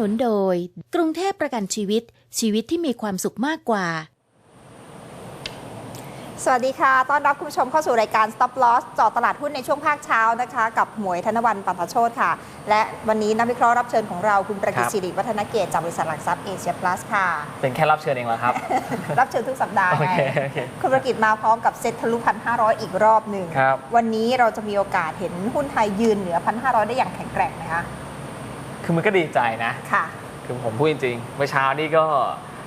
นุนโดย กรุงเทพประกันชีวิต ชีวิตที่มีความสุขมากกว่า สวัสดีค่ะ ต้อนรับคุณผู้ชมเข้าสู่รายการ Stop Loss เจาะตลาดหุ้นในช่วงภาคเช้านะคะ กับหมวยธนวันปัตโชตค่ะ และวันนี้นักวิเคราะห์รับเชิญของเราคุณประกิตครับสิริวัฒนเกตจากบริษัทหลักทรัพย์เอเชียพลัสค่ะ เป็นแค่รับเชิญเองเหรอครับ รับเชิญทุกสัปดาห์โอไงเคโอเค คุณประกิตมาพร้อมกับเซ็ตทะลุพันห้าร้อยอีกรอบหนึ่งครับ วันนี้เราจะมีโอกาสเห็นหุ้นไทยยืนเหนือพันห้าร้อยได้อย่างแข็งแกร่งนะคะ คือมันก็ดีใจนะ ค่ะ คือผมพูดจริงๆเมื่อเช้านี่ก็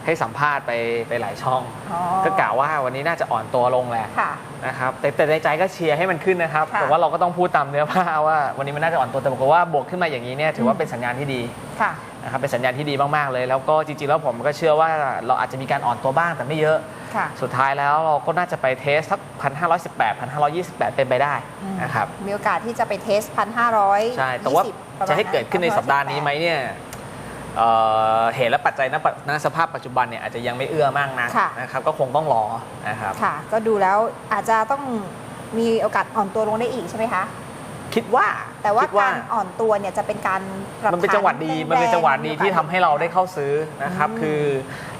ให้สัมภาษณ์ไปไปหลายช่อง อ๋อก็กล่าวว่าวันนี้น่าจะอ่อนตัวลงแหละค่ะ นะครับแต่แต่ในใจก็เชียร์ให้มันขึ้นนะครับ ค่ะ แต่ว่าเราก็ต้องพูดตามเนื้อผ้าว่าวันนี้มันน่าจะอ่อนตัวแต่บอกว่าบวกขึ้นมาอย่างนี้เนี่ยถือว่าเป็นสัญญาณที่ดี ค่ะ นะครับเป็นสัญญาณที่ดีมาก ๆ เลย แล้วก็จริง ๆ แล้วผมก็เชื่อว่าเราอาจจะมีการอ่อนตัวบ้างแต่ไม่เยอะ ค่ะ สุดท้ายแล้วเราก็น่าจะไปเทสสักพันห้าร้อยสิบแปดพันห้าร้อยยี่สิบแปดเป็นไปได้นะครับ มีโอกาสที่จะไปเทสพันห้าร้อยใช่ แต่ว่าจะให้เกิดขึ้นในสัปดาห์นี้ไหมเนี่ยเอ่อเหตุและปัจจัยณปัจณสภาพปัจจุบันเนี่ยอาจจะยังไม่เอื้อมากนะค่ะนะครับ ก็คงต้องรอนะครับ ค่ะ ก็ดูแล้วอาจจะต้องมีโอกาสอ่อนตัวลงได้อีกใช่ไหมคะ คิดว่าแต่ว่าคิดการอ่อนตัวเนี่ยจะเป็นการปรับมันเป็นจังหวะดีฐามันเป็นจังหวะดีแรงๆที่ทำให้เราได้เข้าซื้อนะครับอืมคือ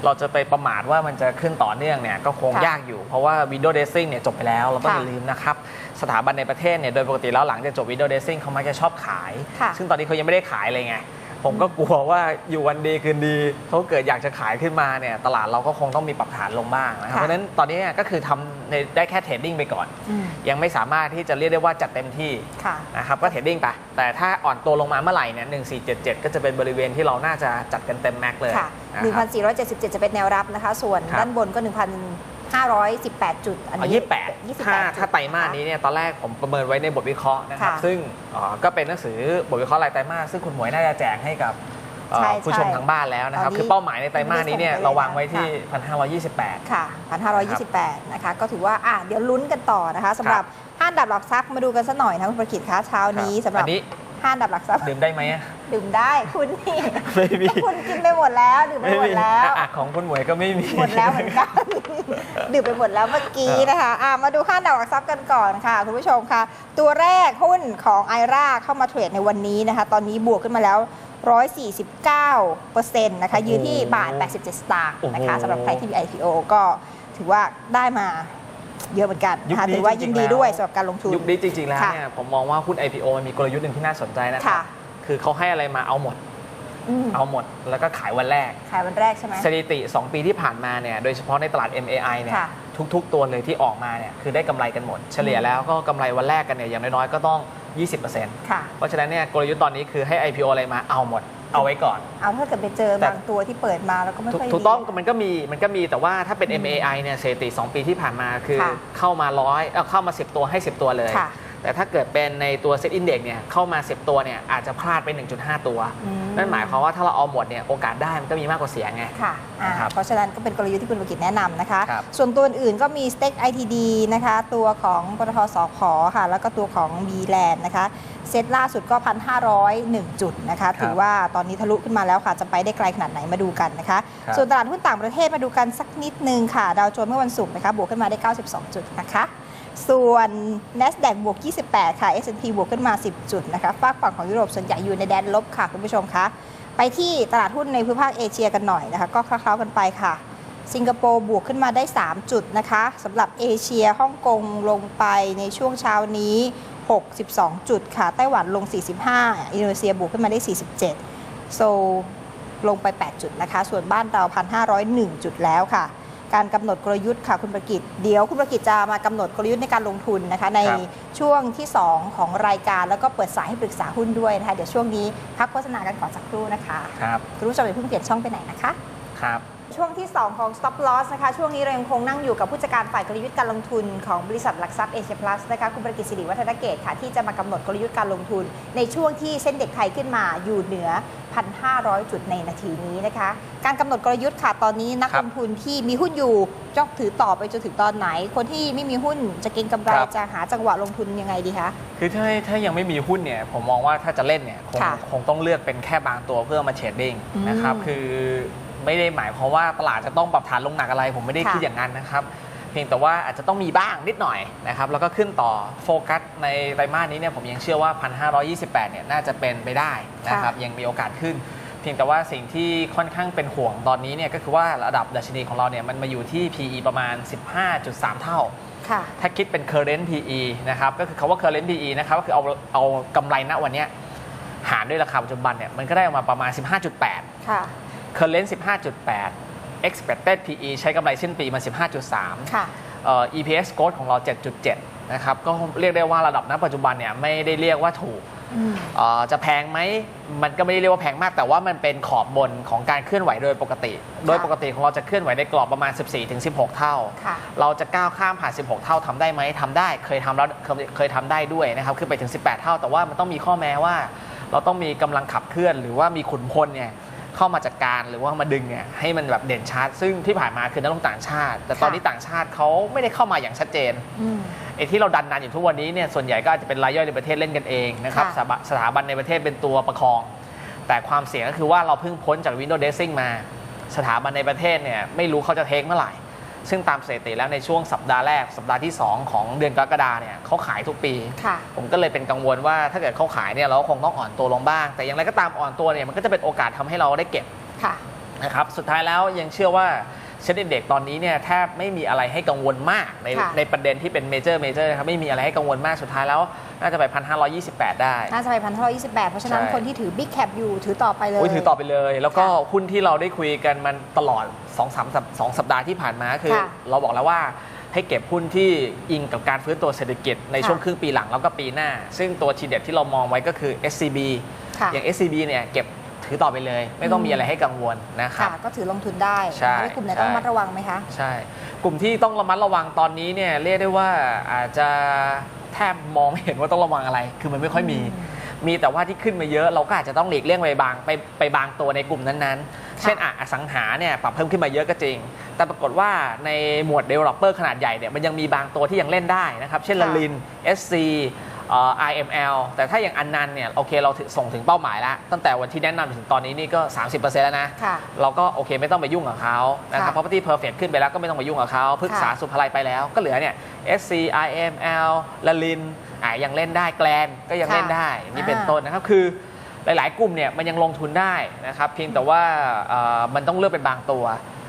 เราจะไปประมาทว่ามันจะขึ้นต่อเนื่องเนี่ยก็คงค่ะยากอยู่เพราะว่า window dressing เนี่ยจบไปแล้วเราต้องค่ะอย่าลืมนะครับสถาบันในประเทศเนี่ยโดยปกติแล้วหลังจากจบ window dressing เขามักจะชอบขายค่ะซึ่งตอนนี้เขายังไม่ได้ขายเลยไง ผมก็กลัวว่าอยู่วันดีคืนดีเขาเกิดอยากจะขายขึ้นมาเนี่ยตลาดเราก็คงต้องมีปรับฐานลงบ้างนะครับค่ะเพราะฉะนั้นตอนนี้เนี่ยก็คือทำในได้แค่เทรดดิ้งไปก่อนอืมยังไม่สามารถที่จะเรียกได้ว่าจัดเต็มที่ค่ะนะครับก็เทรดดิ้งไปแต่ถ้าอ่อนตัวลงมาเมื่อไหร่เนี่ย1477ก็จะเป็นบริเวณที่เราน่าจะจัดกันเต็มแม็กซ์เลยค่ะนะครับ1,477จะเป็นแนวรับนะคะ ส่วนครับด้านบนก็1,518จุดอัน เอานี้28ถ้าถ้าไตรมาสนี้เนี่ยตอนแรกผมประเมินไว้ในบทวิเคราะห์นะครับค่ะซึ่งเอ่อก็เป็นหนังสือบทวิเคราะห์รายไตรมาสซึ่งคุณหมวยน่าจะแจกให้กับเอ่อใช่ผู้ชมใช่ทางบ้านแล้วนะครับตอนนี้คือเป้าหมายในไตรมาสนี้เนี่ยไม่ได้ส่งไปเลยเราวางไว้ที่ค่ะ1,528 ค่ะ 1,528 นะคะ ก็ถือว่าอะเดี๋ยวลุ้นกันต่อนะคะสำหรับห้าอันดับหลักทรัพย์มาดูกันสักหน่อยนะคุณประกิตคะเช้านี้ครับสำหรับอันนี้ห้าอันดับหลักทรัพย์ดื่มได้ไหมอะ ดื่มได้คุณนี่ไม่มีคุณกินไปหมดแล้วดื่มไปหมดแล้ว อะของคุณหมวยก็ไม่มี หมดแล้วเหมือนกัน ดื่มไปหมดแล้วเมื่อกี้นะคะอะมาดูค่าดาวหลักทรัพย์กันก่อนค่ะ คุณผู้ชมค่ะ ตัวแรกหุ้นของไอราเข้ามาเทรดในวันนี้นะคะ ตอนนี้บวกขึ้นมาแล้ว 149%นะคะยืนที่บาท 87 สตางค์นะคะโอ้โหสำหรับใครที่มี IPO ก็ถือว่าได้มาเยอะเหมือนกันนะคะยุคนี้ถือว่าจริยินงๆดีแล้วด้วยสำหรับการลงทุน ยุคนี้จริง ๆ แล้วค่ะเนี่ยผมมองว่าหุ้น IPO มันมีกลยุทธ์หนึ่งที่น่าสนใจนะครัค่ะ บ คือเขาให้อะไรมาเอาหมด อืมเอาหมด แล้วก็ขายวันแรก ขายวันแรกใช่ไหม สถิติ 2 ปีที่ผ่านมาเนี่ยโดยเฉพาะในตลาด MAI เนี่ยค่ะ ทุกๆ ตัวเลยที่ออกมาเนี่ยคือได้กำไรกันหมด เฉลี่ยแล้วก็กำไรวันแรกกันเนี่ยอย่างน้อยๆ ก็ต้อง 20%ค่ะเพราะฉะนั้นเนี่ยกลยุทธ์ตอนนี้คือให้ IPO อะไรมาเอาหมด เอาไว้ก่อน เอาถ้าเกิดไปเจอแต่บางตัวที่เปิดมาแล้วก็ไม่ถูกค่อยถูกต้องดี มันก็มีมันก็มีแต่ว่าถ้าเป็นอืม MAI เนี่ยสถิติ 2 ปีที่ผ่านมาคือค่ะเข้ามาร้อยเอ้าเข้ามา 10 ตัวให้ 10 ตัวเลย ค่ะ แต่ถ้าเกิดเป็นในตัว Set Index เนี่ยเข้ามา 10 ตัวเนี่ยอาจจะพลาดไป 1.5 ตัวอืมนั่นหมายความว่าถ้าเราเอาหมดเนี่ยโอกาสได้มันก็มีมากกว่าเสียไงค่ะอ่านะครับเพราะฉะนั้นก็เป็นกลยุทธ์ที่คุณประกิตแนะนำนะคะครับส่วนตัวอื่นๆก็มี Stake ITD นะคะ ตัวของปตทสพค่ะ แล้วก็ตัวของ b l a n d นะคะเซตล่าสุดก็ 1,501 จุดนะคะครับถือว่าตอนนี้ทะลุขึ้นมาแล้วค่ะ จะไปได้ไกลขนาดไหนมาดูกันนะคะครับส่วนตลาดหุ้นต่างประเทศมาดูกันสักนิดนึงค่ะ ดาวโจนส์เมื่อวันศุกร์นะคะบวกขึ้นมาได้ 92 จุดนะคะ ส่วน NASDAQ บวก 28 ค่ะ S&P บวกขึ้นมา 10 จุดนะคะฝากฝั่งของยุโรปส่วนใหญ่อยู่ในแดนลบค่ะ คุณผู้ชมคะไปที่ตลาดหุ้นในภูมิภาคเอเชียกันหน่อยนะคะ ก็คล้าวๆกันไปค่ะ สิงคโปร์บวกขึ้นมาได้ 3 จุดนะคะสำหรับเอเชียฮ่องกงลงไปในช่วงเช้านี้ 62 จุดค่ะ ไต้หวันลง 45 อินโดนีเซียบวกขึ้นมาได้ 47 โซลลงไป 8 จุดนะคะ ส่วนบ้านเรา 1,501 จุดแล้วค่ะ การกำหนดกลยุทธ์ค่ะคุณประกิตเดี๋ยวคุณประกิตจะมากำหนดกลยุทธ์ในการลงทุนนะคะในครับช่วงที่ 2 ของรายการแล้วก็เปิดสายให้ปรึกษาหุ้นด้วยนะคะเดี๋ยวช่วงนี้พักโฆษณากันก่อนสักครู่นะคะครับคุณผู้ชมอย่าเพิ่งเปลี่ยนช่องไปไหนนะคะครับ ช่วงที่ 2 ของ Stop Loss นะคะ ช่วงนี้เรายังคงนั่งอยู่กับผู้จัดการฝ่ายกลยุทธ์การลงทุนของบริษัทหลักทรัพย์เอเชียพลัสนะคะคุณประกิตสิริวัฒนเกตค่ะ ที่จะมากำหนดกลยุทธ์การลงทุน ในช่วงที่เส้นเด็กไทยขึ้นมาอยู่เหนือ 1,500 จุดในนาทีนี้นะคะ การกำหนดกลยุทธ์ค่ะตอนนี้นักครับลงทุนที่มีหุ้นอยู่จ้องถือต่อไปจนถึงตอนไหน คนที่ไม่มีหุ้นจะเก็งกำไรครับจะหาจังหวะลงทุนยังไงดีคะคือถ้าถ้ายังไม่มีหุ้นเนี่ยผมมองว่าถ้าจะเล่นเนี่ยคงค่ะคงต้องเลือกเป็นแค่บางตัวเพื่อมาเทรดดิ้งอืมนะครับคือ ไม่ได้หมายความว่าตลาดจะต้องปรับฐานลงหนักอะไร ผมไม่ได้ค่ะคิดอย่างนั้นนะครับ เพียงแต่ว่าอาจจะต้องมีบ้างนิดหน่อยนะครับแล้วก็ขึ้นต่อโฟกัสในไตรมาสนี้เนี่ยผมยังเชื่อว่า 1,528 เนี่ยน่าจะเป็นไปได้นะครับยังมีโอกาสขึ้นเพียงแต่ว่าสิ่งที่ค่อนข้างเป็นห่วงตอนนี้เนี่ยก็คือว่าระดับดัชนีของเราเนี่ยมันมาอยู่ที่ PE ประมาณ 15.3 เท่าค่ะถ้าคิดเป็น current PE นะครับก็คือคาว่า current PE นะครับก็คือเอาเอากำไรณวันเนี้ยหารด้วยราคาปัจจุบันเนี่ยมันก็ได้ออกมาประมาณ 15.8ค่ะ current 15.8 expected PE ใช้กำไรสิ้นปีมา 15.3ค่ะเอ่อ EPS growth ของเรา 7.7 นะครับ ก็เรียกได้ว่าระดับณปัจจุบันเนี่ยไม่ได้เรียกว่าถูกอืมเอ่อจะแพงไหมมันก็ไม่ได้เรียกว่าแพงมาก แต่ว่ามันเป็นขอบบนของการเคลื่อนไหวโดยปกติ โดยปกติของเราจะเคลื่อนไหวในกรอบประมาณ 14-16 เท่าค่ะเราจะก้าวข้ามผ่าน 16 เท่าทำได้ไหมทำได้เคยทำแล้วเคยเคยทำได้ด้วยนะครับขึ้นไปถึง 18 เท่า แต่ว่ามันต้องมีข้อแม้ว่า เราต้องมีกำลังขับเคลื่อนหรือว่ามีขุนพลเนี่ย เข้ามาจัดการหรือว่ามาดึงเนี่ยให้มันแบบเด่นชัด ซึ่งที่ผ่านมาคือนักลงทุนต่างชาติ แต่ตอนนี้ต่างชาติเขาไม่ได้เข้ามาอย่างชัดเจนอืมไอ้ที่เราดันนานอยู่ทุกวันนี้เนี่ยส่วนใหญ่ก็อาจจะเป็นรายย่อยในประเทศเล่นกันเองนะครับค่ะสถาบันสถาบันในประเทศเป็นตัวประคอง แต่ความเสี่ยงก็คือว่าเราเพิ่งพ้นจากวินโดว์เดซซิ่งมา สถาบันในประเทศเนี่ยไม่รู้เขาจะเทคเมื่อไหร่ ซึ่งตามสถิติแล้วในช่วงสัปดาห์แรกสัปดาห์ที่ 2 ของเดือนกรกฎาเนี่ยเขาขายทุกปีค่ะผมก็เลยเป็นกังวลว่าถ้าเกิดเขาขายเนี่ยเราก็คงต้องอ่อนตัวลงบ้าง แต่อย่างไรก็ตามอ่อนตัวเนี่ยมันก็จะเป็นโอกาสทำให้เราได้เก็บค่ะนะครับสุดท้ายแล้วยังเชื่อว่า เซ็นเด็กตอนนี้เนี่ยแทบไม่มีอะไรให้กังวลมากในค่ะ ในประเด็นที่เป็นเมเจอร์เมเจอร์นะครับไม่มีอะไรให้กังวลมากสุดท้ายแล้วน่าจะไปพันห้าได้ น่าจะไปพันห้าร้อยยี่สิบแปดเพราะฉะนั้นใช่ คนที่ถือ Big Cap อยู่ถือต่อไปเลยอุ้ยถือต่อไปเลย แล้วก็ค่ะหุ้นที่เราได้คุยกันมันตลอด2อสามสองสัปดาห์ที่ผ่านมาคือ ค่ะเราบอกแล้วว่าให้เก็บหุ้นที่อิงกับการฟื้นตัวเศรษฐกิจในค่ะ ช่วงครึ่งปีหลังแล้วก็ปีหน้า ซึ่งตัวทีเด็ดที่เรามองไว้ก็คือ SCB ค่ะ อย่าง SCB เนี่ยเก็บ ถือต่อไปเลย ไม่ต้องมีอะไรให้กังวลนะครับค่ะก็ถือลงทุนได้ใช่แล้วกลุ่มไหนใช่ต้องระมัดระวังไหมคะ ใช่ กลุ่มที่ต้องระมัดระวังตอนนี้เนี่ยเรียกได้ว่าอาจจะแทบมองไม่เห็นว่าต้องระวังอะไร คือมันไม่ค่อยมี มีแต่ว่าที่ขึ้นมาเยอะเราก็อาจจะต้องหลีกเลี่ยงไปบางไปไปบางตัวในกลุ่มนั้นๆ เช่นอะอสังหาเนี่ยปรับเพิ่มขึ้นมาเยอะก็จริง แต่ปรากฏว่าในหมวด developer ขนาดใหญ่เนี่ยมันยังมีบางตัวที่ยังเล่นได้นะครับ เช่นค่ะลลิน SC เอ่อ IML แต่ถ้าอย่างอันนันเนี่ยโอเคเราถึงส่งถึงเป้าหมายแล้ว ตั้งแต่วันที่แนะนำถึงตอนนี้นี่ก็ 30%แล้วนะค่ะเราก็โอเคไม่ต้องไปยุ่งกับเขานะครับค่ะ property perfect ขึ้นไปแล้วก็ไม่ต้องไปยุ่งกับเขาพฤกษาค่ะสุภาลัยไปแล้วก็เหลือเนี่ย SC IML ลลินอะยังเล่นได้แกลนก็ยังค่ะเล่นได้นี่เป็นอ่าต้นนะครับคือหลาย ๆ กลุ่มเนี่ยมันยังลงทุนได้นะครับเพียงแต่ว่าเอ่อมันต้องเลือกเป็นบางตัว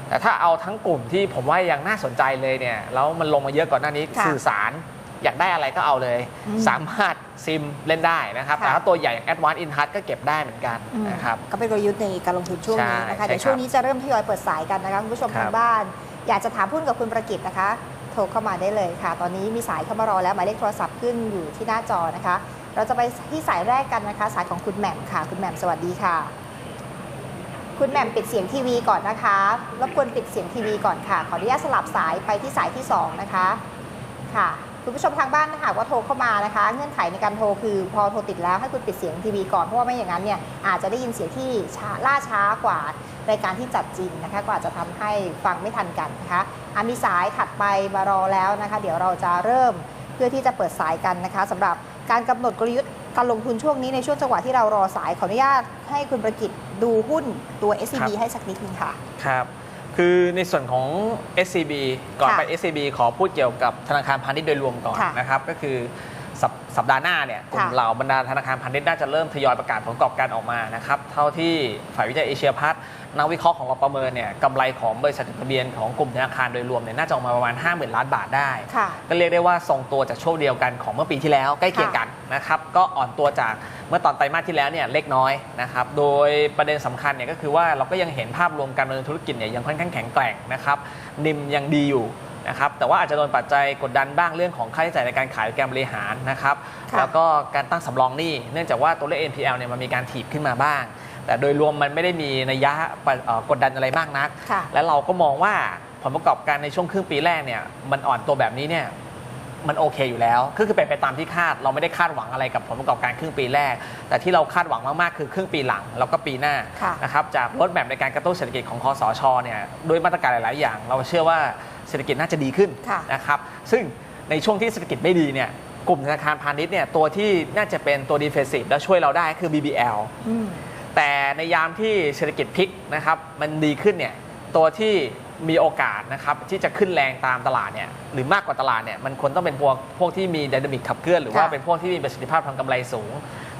แต่ถ้าเอาทั้งกลุ่มที่ผมว่ายังน่าสนใจเลยเนี่ยแล้วมันลงมาเยอะก่อนหน้านี้ค่ะสื่อสาร อยากได้อะไรก็เอาเลยอืมสามารถซิมเล่นได้นะครับ ค่ะ แต่ถ้าตัวใหญ่อย่าง Advanced In Touch ก็เก็บได้เหมือนกันอืมนะครับ ก็เป็นกลยุทธ์ในการลงทุนช่วงนี้นะคะ ใช่เดี๋ยวใช่ช่วงนี้จะเริ่มทยอยเปิดสายกันนะคะคุณผู้ชมครับ ทางบ้าน อยากจะถามหุ้นกับคุณประกิตนะคะ โทรเข้ามาได้เลยค่ะ ตอนนี้มีสายเข้ามารอแล้วหมายเลขโทรศัพท์ขึ้นอยู่ที่หน้าจอนะคะ เราจะไปที่สายแรกกันนะคะ สายของคุณแหม่มค่ะ คุณแหม่มสวัสดีค่ะ คุณแหม่มปิดเสียงทีวีก่อนนะคะรบกวนปิดเสียงทีวีก่อนค่ะ ขออนุญาตสลับสายไปที่สายที่สองนะคะ ค่ะ คุณผู้ชมทางบ้านนะคะว่าโทรเข้ามานะคะ เงื่อนไขในการโทรคือพอโทรติดแล้วให้คุณปิดเสียงทีวีก่อนเพราะว่าไม่อย่างนั้นเนี่ยอาจจะได้ยินเสียงที่ช้าล่าช้ากว่ารายการที่จัดจริงนะคะก็อาจจะทำให้ฟังไม่ทันกันนะคะอามีสายถัดไปมารอแล้วนะคะ เดี๋ยวเราจะเริ่มเพื่อที่จะเปิดสายกันนะคะสำหรับการกำหนดกลยุทธ์การลงทุนช่วงนี้ในช่วงจังหวะที่เรารอสายขออนุญาตให้คุณประกิตดูหุ้นตัว SCB ครับให้สักนิดนึงค่ะครับ คือในส่วนของ SCB ก่อนค่ะไป SCB ขอพูดเกี่ยวกับธนาคารพาณิชย์โดยรวมก่อนค่ะนะครับก็คือสัปสัปดาห์หน้าเนี่ยกลุ่มค่ะเหล่าบรรดาธนาคารพาณิชย์น่าจะเริ่มทยอยประกาศผลประกอบการออกมานะครับเท่าที่ฝ่ายวิจัยเอเชียพัฒน์นักวิเคราะห์ของเราประเมินเนี่ยกำไรของบริษัทจดทะเบียนของกลุ่มธนาคารโดยรวมเนี่ยน่าจะออกมาประมาณ 50,000 ล้านบาทได้ค่ะก็เรียกได้ว่าทรงตัวจากช่วงเดียวกันของเมื่อปีที่แล้วใกล้เคียงกันนะครับก็อ่อนตัวจาก เมื่อตอนไตรมาสที่แล้วเนี่ยเล็กน้อยนะครับ โดยประเด็นสำคัญเนี่ยก็คือว่าเราก็ยังเห็นภาพรวมการดำเนินธุรกิจเนี่ยยังค่อนข้างแข็งแกร่งนะครับ นิมยังดีอยู่นะครับแต่ว่าอาจจะโดนปัจจัยกดดันบ้างเรื่องของค่าใช้จ่ายในการขายหรือการบริหารนะครับค่ะแล้วก็การตั้งสำรองหนี้เนื่องจากว่าตัวเลข NPL เนี่ยมันมีการถีบขึ้นมาบ้าง แต่โดยรวมมันไม่ได้มีนัยยะเอ่อกดดันอะไรมากนักค่ะและเราก็มองว่าผลประกอบการในช่วงครึ่งปีแรกเนี่ยมันอ่อนตัวแบบนี้เนี่ย มันโอเคอยู่แล้วก็คือเป็นไปตามที่คาด เราไม่ได้คาดหวังอะไรกับผลประกอบการครึ่งปีแรก แต่ที่เราคาดหวังมาก ๆ คือครึ่งปีหลัง แล้วก็ปีหน้าค่ะนะครับจากรถแบบในการกระตุ้นเศรษฐกิจของคอสชเนี่ยด้วยมาตรการหลาย ๆ อย่าง เราเชื่อว่าเศรษฐกิจน่าจะดีขึ้นค่ะนะครับซึ่งในช่วงที่เศรษฐกิจไม่ดีเนี่ยกลุ่มธนาคารพาณิชย์เนี่ยตัวที่น่าจะเป็นตัวดีเฟนซีฟและช่วยเราได้คือ BBL อืมแต่ในยามที่เศรษฐกิจพลิกนะครับมันดีขึ้นเนี่ยตัวที่ มีโอกาสนะครับที่จะขึ้นแรงตามตลาดเนี่ยหรือมากกว่าตลาดเนี่ยมันควรต้องเป็นพวกพวกที่มีดินามิกขับเคลื่อน หรือว่าค่ะเป็นพวกที่มีประสิทธิภาพทางกำไรสูง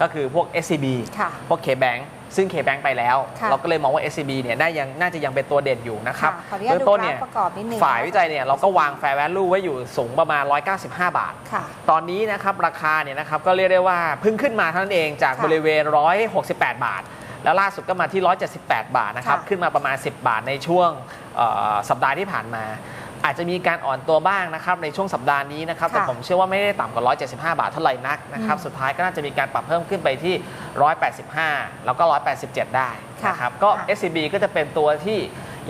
ก็คือพวก SCB ค่ะพวก K-Bank ซึ่ง KBank ไปแล้วค่ะเราก็เลยมองว่า SCB เนี่ยน่ายังน่าจะยังเป็นตัวเด่นอยู่นะครับค่ะขออนุญาตเบื้องต้นเนี่ยดูกราฟประกอบนิดนึงฝ่ายวิจัยเนี่ยเราก็วาง fair value ไว้อยู่สูงประมาณ 195 บาทค่ะตอนนี้นะครับราคาเนี่ยนะครับก็เรียกได้ว่าเพิ่งขึ้นมาเท่านั้นเองจากค่ะบริเวณ 168 บาท แล้วล่าสุดก็มาที่ 178 บาทนะครับค่ะขึ้นมาประมาณ 10 บาทในช่วงเอ่อสัปดาห์ที่ผ่านมา อาจจะมีการอ่อนตัวบ้างนะครับในช่วงสัปดาห์นี้นะครับ แต่ค่ะผมเชื่อว่าไม่ได้ต่ำกว่า 175 บาทเท่าไหร่นักนะครับอืมสุดท้ายก็น่าจะมีการปรับเพิ่มขึ้นไปที่ 185 แล้วก็ 187 ได้ค่ะนะครับ ก็ค่ะ SCB ก็จะเป็นตัวที่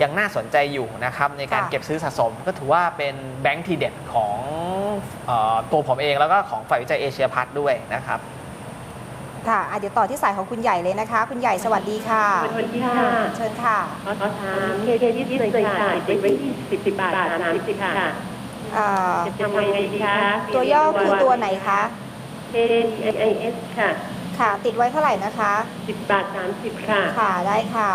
ยังน่าสนใจอยู่นะครับในการค่ะเก็บซื้อสะสมก็ถือว่าเป็นแบงค์ทีเด็ดของเออตัวผมเองแล้วก็ของฝ่ายวิจัยเอเชียพัฒน์ด้วยนะครับ ค่ะอะเดี๋ยวต่อที่สายของคุณใหญ่เลยนะคะ คุณใหญ่สวัสดีค่ะ สวัสดีค่ะเชิญค่ะขอถามเคเคที่เลยค่ะติดไว้ที่สิบสิบบาทสามสิบค่ะเอ่อจะทำยังไงดีคะตัวย่อคือตัวไหนคะ K I I S ค่ะ ค่ะ ติดไว้เท่าไหร่นะคะสิบบาทสามสิบค่ะค่ะได้ค่ะ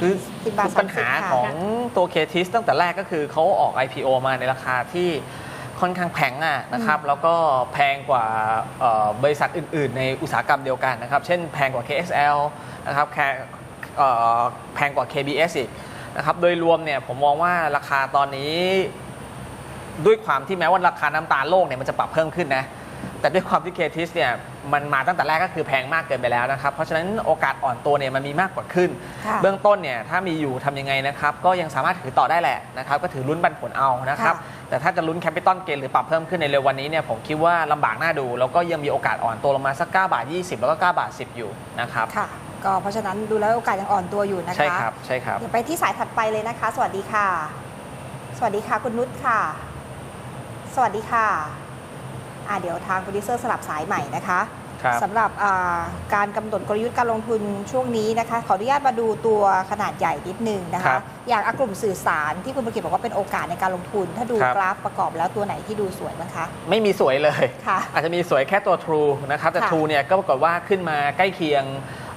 คือ10บาทปัญหา30ค่ะ ของตัวเคทิสตั้งแต่แรกก็คือเขาออก IPO มาในราคาที่ ค่อนข้างแพงอะนะครับแล้วก็แพงกว่าเอ่อบริษัทอื่น ๆ ในอุตสาหกรรมเดียวกันนะครับ เช่นแพงกว่า KSL นะครับแพงเอ่อแพงกว่า KBS อีกนะครับโดยรวมเนี่ยผมมองว่าราคาตอนนี้ ด้วยความที่แม้ว่าราคาน้ำตาลโลกเนี่ยมันจะปรับเพิ่มขึ้นนะแต่ด้วยความที่เคทิสเนี่ย มันมาตั้งแต่แรกก็คือแพงมากเกินไปแล้วนะครับ เพราะฉะนั้นโอกาสอ่อนตัวเนี่ยมันมีมากกว่าขึ้น ค่ะเบื้องต้นเนี่ยถ้ามีอยู่ทำยังไงนะครับ ก็ยังสามารถถือต่อได้แหละนะครับ ก็ถือลุ้นปันผลเอานะครับ ค่ะ แต่ถ้าจะลุ้นแคปิตอลเกนหรือปรับเพิ่มขึ้นในเร็ววันนี้เนี่ยผมคิดว่าลำบากน่าดู แล้วก็ยังมีโอกาสอ่อนตัวลงมาสัก9บาท20 แล้วก็9บาท10 อยู่นะครับ ค่ะ ก็เพราะฉะนั้นดูแล้วโอกาสยังอ่อนตัวอยู่นะคะ ใช่ครับใช่ครับ เดี๋ยวไปที่สายถัดไปเลยนะคะ สวัสดีค่ะ สวัสดีค่ะคุณนุชค่ะ สวัสดีค่ะอ่า เดี๋ยวทางโปรดิวเซอร์สลับสายใหม่นะคะครับสำหรับอ่าการกำหนดกลยุทธ์การลงทุนช่วงนี้นะคะ ขออนุญาตมาดูตัวขนาดใหญ่นิดนึงนะครัคะบอย่างอะกลุ่มสื่อสารที่คุณประกิตบอกว่าเป็นโอกาสในการลงทุน ถ้าดูครับกราฟประกอบแล้วตัวไหนที่ดูสวยบ้างคะ ไม่มีสวยเลยค่ะอาจจะมีสวยแค่ตัว True นะครับแต่ค่ะ True เนี่ยก็ปรากฏว่าขึ้นมาใกล้เคียง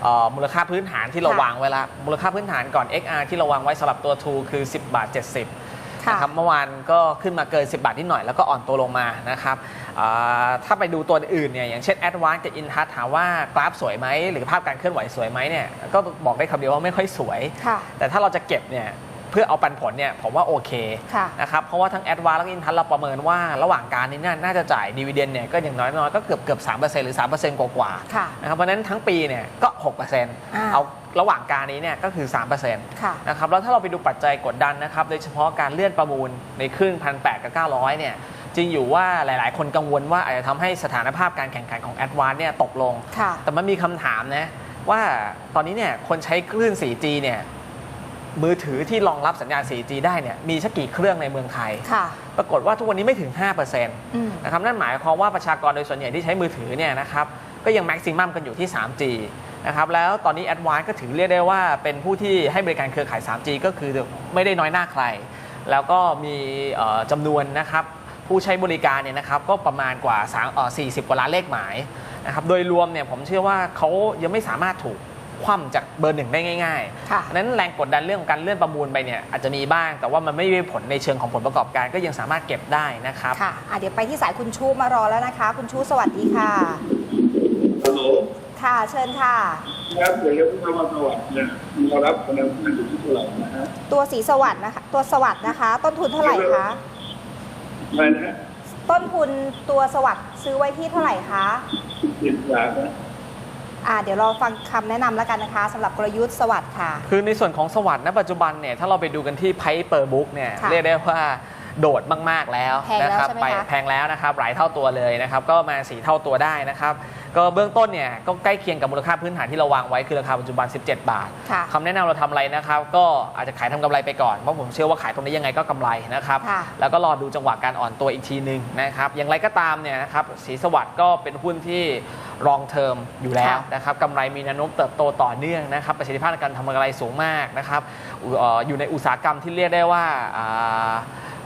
เอ่อมูลค่าพื้นฐานที่เราค่ะวางไว้ละมูลค่าพื้นฐานก่อน XR ที่เราวางไว้สำหรับตัว True คือ 10 บาท 70ค่ะ นะครับเมื่อวานก็ขึ้นมาเกิน 10 บาทนิดหน่อยแล้วก็อ่อนตัวลงมานะครับอ่าถ้าไปดูตัวอื่นเนี่ยอย่างเช่น Advance กับ Intouch ถามว่ากราฟสวยไหมหรือภาพการเคลื่อนไหวสวยไหมเนี่ยก็บอกได้คำเดียวว่าไม่ค่อยสวยค่ะแต่ถ้าเราจะเก็บเนี่ย เพื่อเอาปันผลเนี่ยผมว่าโอเคค่ะนะครับเพราะว่าทั้ง a d v a n c e และ Intouch เราประเมินว่าระหว่างการนี้น่าน่าจะจ่ายดีเวเดนเนี่ยก็อย่างน้อยๆก็เกือบเกือบ3%หรือ3%กว่าๆค่ะนะครับเพราะฉะนั้นทั้งปีเนี่ยก็6%อ่าเอาระหว่างการนี้เนี่ยก็คือ3%ค่ะนะครับแล้วถ้าเราไปดูปัจจัยกดดันนะครับโดยเฉพาะการเลื่อนประมูลในครึ่งพันแกับ900เนี่ยจริงอยู่ว่าหลาย ๆ คนกังวลว่าอาจจะทำให้สถานภาพการแข่งขันของ a d v a n c e เนี่ยตกลงค่ะแต่มันมีคำถามนะว่าตอนนี้เนี่ยคนใช้คลื่น 4G เนี่ย มือถือที่รองรับสัญญาณ 4G ได้เนี่ยมีสักกี่เครื่องในเมืองไทยค่ะปรากฏว่าทุกวันนี้ไม่ถึง5%อืมนะครับนั่นหมายความว่าประชากรโดยส่วนใหญ่ที่ใช้มือถือเนี่ยนะครับก็ยังแม็กซิมัมกันอยู่ที่ 3G นะครับแล้วตอนนี้ a d v a n c e ก็ถือเรียกได้ว่าเป็นผู้ที่ให้บริการเครือข่าย 3G ก็คือไม่ได้น้อยหน้าใคร แล้วก็มีเอ่อจำนวนนะครับผู้ใช้บริการเนี่ยนะครับก็ประมาณกว่า3เอ่อ40 กว่าล้านเลขหมายนะครับโดยรวมเนี่ยผมเชื่อว่าเขายังไม่สามารถถูก คว่ำจากเบอร์หนึ่งได้ง่ายๆค่ะอันนั้นแรงกดดันเรื่องของการเลื่อนประมูลไปเนี่ยอาจจะมีบ้าง แต่ว่ามันไม่มีผลในเชิงของผลประกอบการก็ยังสามารถเก็บได้นะครับ ค่ะอะ เดี๋ยวไปที่สายคุณชูมารอแล้วนะคะ คุณชูสวัสดีค่ะ ฮัลโหลค่ะ เชิญค่ะ ครับเดี๋ยวเรียกผู้ว่าสวัสดิ์เนี่ยมารับคะแนนอยู่ที่เท่าไหร่นะฮะตัวสีสวัสด์นะคะ ตัวสวัสด์นะคะ ต้นทุนเท่าไหร่คะไม่นะฮะต้นทุนตัวสวัสด์ซื้อไว้ที่เท่าไหร่คะ สิบบาทนะ อ่าเดี๋ยวเราฟังคำแนะนำแล้วกันนะคะสำหรับกลยุทธ์สวัสด์ค่ะ คือในส่วนของสวัสด์ณปัจจุบันเนี่ยถ้าเราไปดูกันที่ไพ่เปอร์บุ๊กเนี่ยค่ะ เรียกได้ว่า โดดมากๆแล้วแพงแล้วนะครัใช่ไหมไปคะแพงแล้วนะครับหลายเท่าตัวเลยนะครับก็มาสีเท่าตัวได้นะครับก็เบื้องต้นเนี่ยก็ใกล้เคียงกับมูลค่าพื้นฐานที่เราวางไว้คือราคาปัจจุบัน 17 บาทค่ะคำแนะนำเราทำอะไรนะครับ ก็อาจจะขายทำกำไรไปก่อน เพราะผมเชื่อว่าขายตรงนี้ยังไงก็กำไรนะครับค่ะแล้วก็รอดูจังหวะการอ่อนตัวอีกทีหนึ่งนะครับอย่างไรก็ตามเนี่ยนะครับสีสวัสด์ก็เป็นหุ้นที่รองเทอมอยู่แล้วค่ะนะครับกำไรมีแนวโน้มเติบโตต่อเนื่องนะครับประสิทธิภาพในการทำกำไรสูงมากนะครับอุเอ่ออยู่ในอุตสาหกรรมที่เรียกได้ว่าอ่า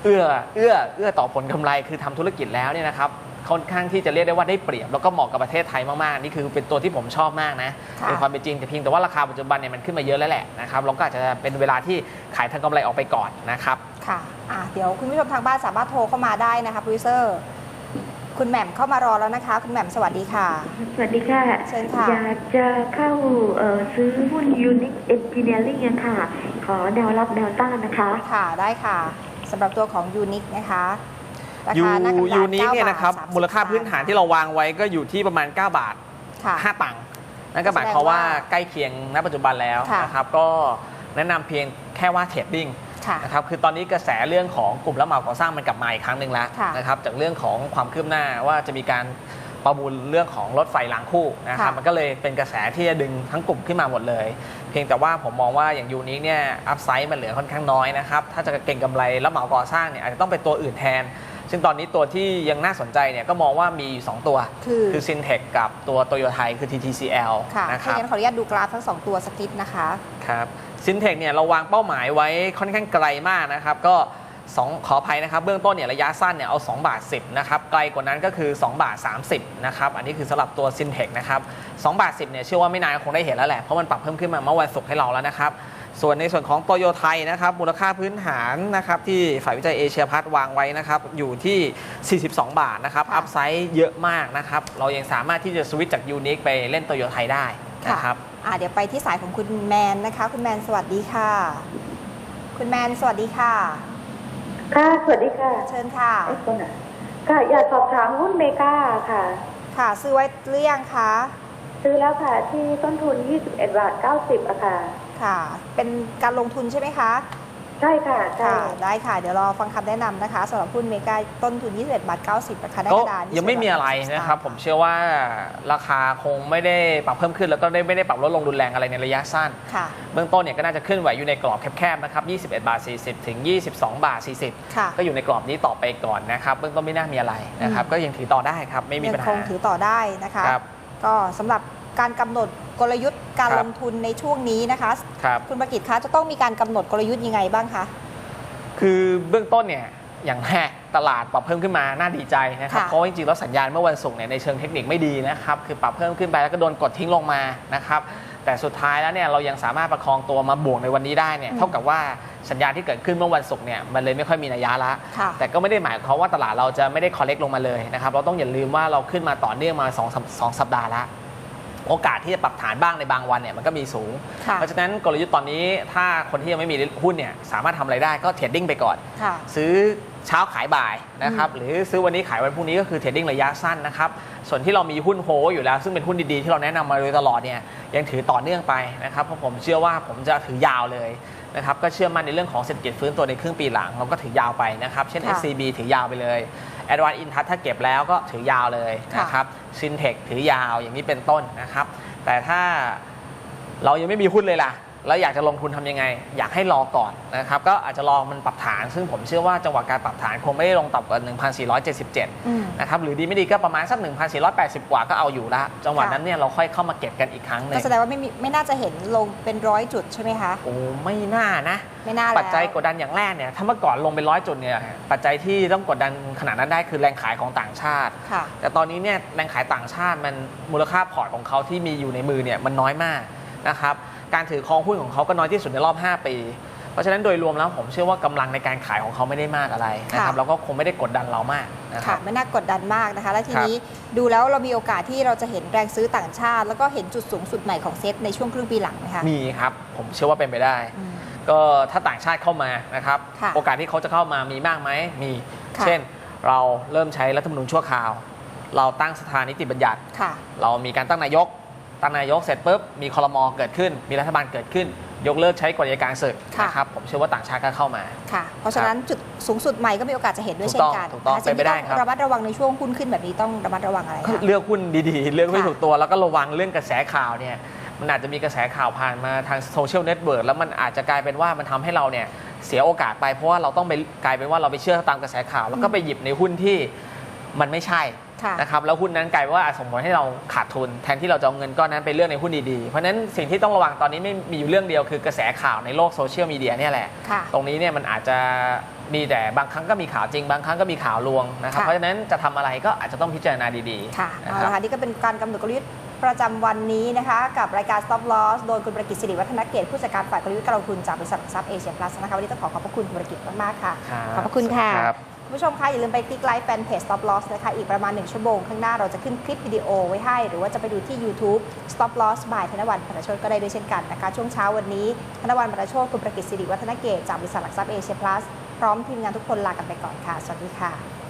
เอื้อเอื้อเอื้อต่อผลกำไรคือทำธุรกิจแล้วเนี่ยนะครับค่อนข้างที่จะเรียกได้ว่าได้เปรียบ แล้วก็เหมาะกับประเทศไทยมาก ๆ นี่คือเป็นตัวที่ผมชอบมากนะค่ะในความเป็นจริงแต่เพียงแต่ว่าราคาปัจจุบันเนี่ยมันขึ้นมาเยอะแล้วแหละนะครับเราก็อาจจะเป็นเวลาที่ขายทางกำไรออกไปก่อนนะครับค่ะอ่าเดี๋ยวคุณผู้ชมทางบ้านสามารถโทรเข้ามาได้นะคะโปรดิวเซอร์คุณคุณแหม่มเข้ามารอแล้วนะคะ คุณแหม่มสวัสดีค่ะ สวัสดีค่ะเชิญค่ะ อยากจะเข้าเอ่อซื้อหุ้น Unique Engineering อะค่ะ ขอแนวรับแนวต้านนะคะ ค่ะได้ค่ะ สำหรับตัวของยูนิคนะคะรายูคาหน้ากระดาษยูนี้9เนี่ยนะครับบาท30มูลค่าพื้นฐานที่เราวางไว้ก็อยู่ที่ประมาณ 9 บาท ค่ะ 5 ตังค์นั่นก็หมายความว่าใกล้เคียงณปัจจุบันแล้วค่ะนะครับก็แนะนำเพียงแค่ว่าเทรดดิ้งค่ะนะครับคือตอนนี้กระแสเรื่องของกลุ่มรับเหมาก่อสร้างมันกลับมาอีกครั้งหนึ่งแล้วค่ะ นะครับจากเรื่องของความคืบหน้าว่าจะมีการ ประมูลเรื่องของรถไฟรางคู่นะครับค่ะ มันก็เลยเป็นกระแสที่จะดึงทั้งกลุ่มขึ้นมาหมดเลย เพียงแต่ว่าผมมองว่าอย่างยูนี้เนี่ยอัพไซด์มันเหลือค่อนข้างน้อยนะครับถ้าจะเก่งกำไรรับเหมาก่อสร้างเนี่ยอาจจะต้องเป็นตัวอื่นแทน ซึ่งตอนนี้ตัวที่ยังน่าสนใจเนี่ยก็มองว่ามีอยู่สองตัว คือคือซินเทคกับตัวโตโยไทยคือ TTCL ค่ะนะคถ้ารับอย่างนั้นขออนุญาตดูกราฟทั้งสองตัวสักนิดนะคะ ครับซินเทคเนี่ยเราวางเป้าหมายไว้ค่อนข้างไกลมากนะครับ ก็ สองขออภัยนะครับ เบื้องต้นเนี่ยระยะสั้นเนี่ยเอา 2 บาท 10นะครับไกลกว่านั้นก็คือ 2 บาท 30นะครับอันนี้คือสำหรับตัวซินเทคนะครับ2บาท 10เนี่ยเชื่อว่าไม่นานคงได้เห็นแล้วแหละ เพราะมันปรับเพิ่มขึ้นมาเมื่อวันศุกร์ให้เราแล้วนะครับส่วนในส่วนของโตโยไทยนะครับมูลค่าพื้นฐานนะครับที่ฝ่ายวิจัยเอเชียพัฒน์วางไว้นะครับอยู่ที่ 42 บาทนะครับค่ะอัพไซด์เยอะมากนะครับเรายังสามารถที่จะสวิตช์จากยูนิคไปเล่นโตโยไทยได้นะครับอ่าเดี๋ยวไปที่สายของคุณแมนนะคะ คุณแมนสวัสดีค่ะ คุณแมนสวัสดีค่ะ ค่ะ สวัสดีค่ะเชิญค่ะ ไอ้คนอะค่ะ อยากสอบถามหุ้นเมกาค่ะ ค่ะ ซื้อไว้หรือยังคะซื้อแล้วค่ะ ที่ต้นทุน 21 บาท 90อะค่ะ ค่ะ เป็นการลงทุนใช่ไหมคะ ใช่ค่ะใช่ค่ะ ได้ค่ะ เดี๋ยวรอฟังคำแนะนำนะคะสำหรับหุ้นเมกาต้นทุน 21 บาท 90 ราคาหน้าก็กระดานยังไม่มีอะไรนะครับ ผมเชื่อว่าราคาคงไม่ได้ปรับเพิ่มขึ้น แล้วก็ได้ไม่ได้ปรับลดลงรุนแรงอะไรในระยะสั้นค่ะเบื้องต้นเนี่ยก็น่าจะเคลื่อนไหวอยู่ในกรอบแคบๆนะครับ 21 บาท 40 ถึง 22 บาท 40ค่ะก็อยู่ในกรอบนี้ต่อไปก่อนนะครับ เบื้องต้นไม่น่ามีอะไรนะครับอืมก็ยังถือต่อได้ครับ ไม่มียังปัญคหางถือต่อได้นะคะครับก็สำหรับการกำหนด กลยุทธ์การครับลงทุนในช่วงนี้นะคะครับคุณประกิตคะจะต้องมีการกำหนดกลยุทธ์ยังไงบ้างคะคือเบื้องต้นเนี่ยอย่างแรกตลาดปรับเพิ่มขึ้นมาน่าดีใจนะครับค่ะเพราะว่าจริงๆแล้วสัญญาณเมื่อวันศุกร์เนี่ยในเชิงเทคนิคไม่ดีนะครับคือปรับเพิ่มขึ้นไปแล้วก็โดนกดทิ้งลงมานะครับแต่สุดท้ายแล้วเนี่ยเรายังสามารถประคองตัวมาบวกในวันนี้ได้เนี่ยอืมเท่ากับว่าสัญญาณที่เกิดขึ้นเมื่อวันศุกร์เนี่ยมันเลยไม่ค่อยมีนัยยะละค่ะแต่ก็ไม่ได้หมายความว่าตลาดเราจะไม่ได้คอลเลกลงมาเลยนะครับเราต้องอย่าลืมว่าเราขึ้นมาต่อเนื่องมา2องสองสัปดาห์ละ โอกาสที่จะปรับฐานบ้างในบางวันเนี่ยมันก็มีสูงค่ะเพราะฉะนั้นกลยุทธ์ตอนนี้ถ้าคนที่ยังไม่มีหุ้นเนี่ยสามารถทำอะไรได้ก็เทรดดิ้งไปก่อนค่ะซื้อเช้าขายบ่ายนะครับหรือซื้อวันนี้ขายวันพรุ่งนี้ก็คือเทรดดิ้งระยะสั้นนะครับส่วนที่เรามีหุ้นโฮอยู่แล้ว ซึ่งเป็นหุ้นดีๆ ที่เราแนะนำมาโดยตลอดเนี่ยยังถือต่อเนื่องไปนะครับเพราะผมเชื่อว่าผมจะถือยาวเลยนะครับก็เชื่อมั่นในเรื่องของเศรษฐกิจฟื้นตัวในครึ่งปีหลังเราก็ถือยาวไปนะครับเช่นค่ะ SCB ถือยาวไปเลย a d v a n c e Intouch ถ้าเก็บแล้วก็ถือยาวเลยค่ะนะครับ Syntech ถือยาวอย่างนี้เป็นต้นนะครับ แต่ถ้าเรายังไม่มีหุ้นเลยล่ะ แล้วอยากจะลงทุนทำยังไง อยากให้รอก่อนนะครับก็อาจจะรอมันปรับฐาน ซึ่งผมเชื่อว่าจังหวะการปรับฐานคงไม่ได้ลงต่ำกว่า 1,477อืมนะครับหรือดีไม่ดีก็ประมาณสัก 1,480 กว่าก็เอาอยู่ละจังหวะค่ะนั้นเนี่ยเราค่อยเข้ามาเก็บกันอีกครั้งหนึ่ก็งแสดงว่าไม่มีไม่น่าจะเห็นลงเป็นร้อยจุดใช่ไหมคะโอ้ไม่น่านะไม่น่าแล้วปัจจัยกดดันอย่างแรกเนี่ยถ้าเมื่อก่อนลงไปร้อยจุดเนี่ยปัจจัยที่ต้องกดดันขนาดนั้นได้คือแรงขายของต่างชาติค่ะแต่ตอนนี้เนี่ยแรงขายต่างชาติมันมูลค่าพอร์ตของเขาที่มีอยู่ในมือเนี่ยมันน้อยมากนะครับ การถือครองหุ้นของเขาก็น้อยที่สุดในรอบ 5 ปี เพราะฉะนั้นโดยรวมแล้วผมเชื่อว่ากำลังในการขายของเขาไม่ได้มากอะไรนะครับค่ะแล้วก็คงไม่ได้กดดันเรามากนะคค่ะรับไม่น่ากดดันมากนะคะ และทีครับนี้ดูแล้วเรามีโอกาสที่เราจะเห็นแรงซื้อต่างชาติ แล้วก็เห็นจุดสูงสุดใหม่ของเซ็ตในช่วงครึ่งปีหลังไหมคะมีครับผมเชื่อว่าเป็นไปได้อืมก็ถ้าต่างชาติเข้ามานะครับค่ะโอกาสที่เขาจะเข้ามามีมากไหมมีค่ะเช่น เราเริ่มใช้รัฐธรรมนูญชั่วคราว เราตั้งสถานิติบัญญัติค่ะเรามีการตั้งนายก ตั้งนายกเสร็จปุ๊บมีคอรมอเกิดขึ้น มีรัฐบาลเกิดขึ้น ยกเลิกใช้กฎอัยการศึกค่ะ นะครับผมเชื่อว่าต่างชาติก็เข้ามา ค่ะ เพราะฉะนั้นจุดสูงสุดใหม่ก็มีโอกาสจะเห็นด้วยถูเช่กนต้องกันถูกต้องนะคะสิ่งเป็นไปได้ที่ครับต้องระมัดระวังในช่วงหุ้นขึ้นแบบนี้ต้องระมัดระวังอะไรก็คะ เลือกหุ้นดีๆ เลือกไม่ค่ะ ถูกตัว แล้วก็ระวังเรื่องกระแสข่าวเนี่ยมันอาจจะมีกระแสข่าวผ่านมาทางโซเชียลเน็ตเวิร์กแล้วมันอาจจะกลายเป็นว่ามันทำให้เราเนี่ยเสียโอกาสไปเพราะว่าเราต้องไปกลายเป็นว่าเราไปเชื่อตามกระแสข่าว แล้วก็ไปหยิบในหุ้นที่มันไม่ใช่ค่ะ นะครับแล้วหุ้นนั้นกลายเป็นว่าอาจส่งผลให้เราขาดทุน แทนที่เราจะเอาเงินก้อนนั้นไปเลือกในหุ้นดีๆ เพราะฉะนั้นสิ่งที่ต้องระวังตอนนี้ไม่มีอยู่เรื่องเดียวคือกระแสข่าวในโลกโซเชียลมีเดียเนี่ยแหละค่ะตรงนี้เนี่ยมันอาจจะมีแต่บางครั้งก็มีข่าวจริง บางครั้งก็มีข่าวลวงนะครับค่ะเพราะฉะนั้นจะทำอะไรก็อาจจะต้องพิจารณาดีๆค่ะนะเอาครับละค่ะนี่ก็เป็นการกำหนดกลยุทธ์ประจำวันนี้นะคะกับรายการ Stop Loss โดยคุณประกิตสิริวัฒนเกตผู้จัดการฝ่ายกลยุทธ์การลงทุนจากบริษัทหลักทรัพย์เอเชียพลัสนะคะวันนี้ต้องขอขอบพระคุณคุณประกิตมากๆค่ะครับขอบพระคุณค่ะ คุณผู้ชมคะอย่าลืมไปคลิกไลค์แฟนเพจ Stop Loss นะคะ อีกประมาณ 1 ชั่วโมงข้างหน้าเราจะขึ้นคลิปวิดีโอไว้ให้ หรือว่าจะไปดูที่ YouTube Stop Loss บายธนวันพนโชดก็ได้ด้วยเช่นกันนะคะ ช่วงเช้าวันนี้ธนวันพนโชดคุณประกิตศิริวัฒนเกตจากบริษัทหลักทรัพย์เอเชียพลัสพร้อมทีมงานทุกคนลากันไปก่อนค่ะ สวัสดีค่ะ